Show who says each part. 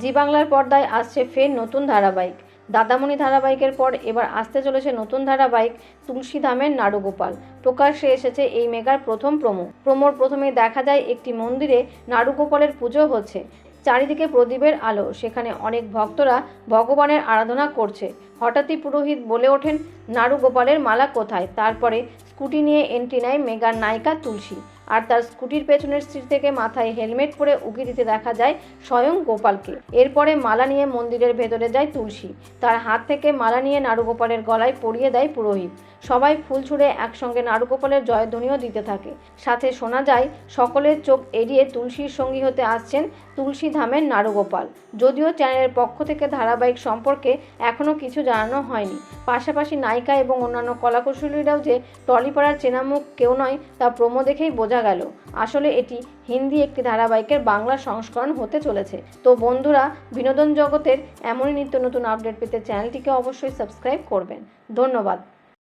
Speaker 1: জি বাংলার পর্দায় আসছে ফের নতুন ধারাবাহিক। দাদামণি ধারাবাহিকের পর এবার আসতে চলেছে নতুন ধারাবাহিক তুলসী ধামের নাড়ুগোপাল। প্রকাশ্যে এসেছে এই মেগার প্রথম প্রমো। প্রমোর প্রথমেই দেখা যায় একটি মন্দিরে নাড়ুগোপালের পুজো হচ্ছে। চারিদিকে প্রদীপের আলো, সেখানে অনেক ভক্তরা ভগবানের আরাধনা করছে। হঠাৎই পুরোহিত বলে ওঠেন, নাড়ুগোপালের মালা কোথায়? তারপরে স্কুটি নিয়ে এন্ট্রি নেয় মেগার নায়িকা তুলসী। আর তার স্কুটির পেছনের সিট থেকে মাথায় হেলমেট পরে উকি দিতে দেখা যায় স্বয়ং গোপালকে। এরপরে মালা নিয়ে মন্দিরের ভেতরে যায় তুলসী। তার হাত থেকে মালা নিয়ে নাড়ুগোপালের গলায় পরিয়ে দেয় পুরোহিত। সবাই ফুল ছুঁড়ে একসঙ্গে নাড়ুগোপালের জয়ধ্বনিও দিতে থাকে। সাথে শোনা যায়, সকলের চোখ এড়িয়ে তুলসীর সঙ্গী হতে আসছেন তুলসী ধামের নাড়ুগোপাল যদিও চ্যানেলের পক্ষ থেকে ধারাবাহিক সম্পর্কে এখনও কিছু জানানো হয়নি। পাশাপাশি নায়িকা এবং অন্যান্য কলাকুশলীরাও যে টলিপাড়ার চেনামুখ কেউ নয়, তা প্রমো দেখেই বোঝা গেল। আসলে এটি হিন্দি একটি ধারাবাহিকের বাংলা সংস্করণ হতে চলেছে। তো বন্ধুরা, বিনোদন জগতের এমনই নিত্য নতুন আপডেট পেতে চ্যানেলটিকে অবশ্যই সাবস্ক্রাইব করবেন। ধন্যবাদ।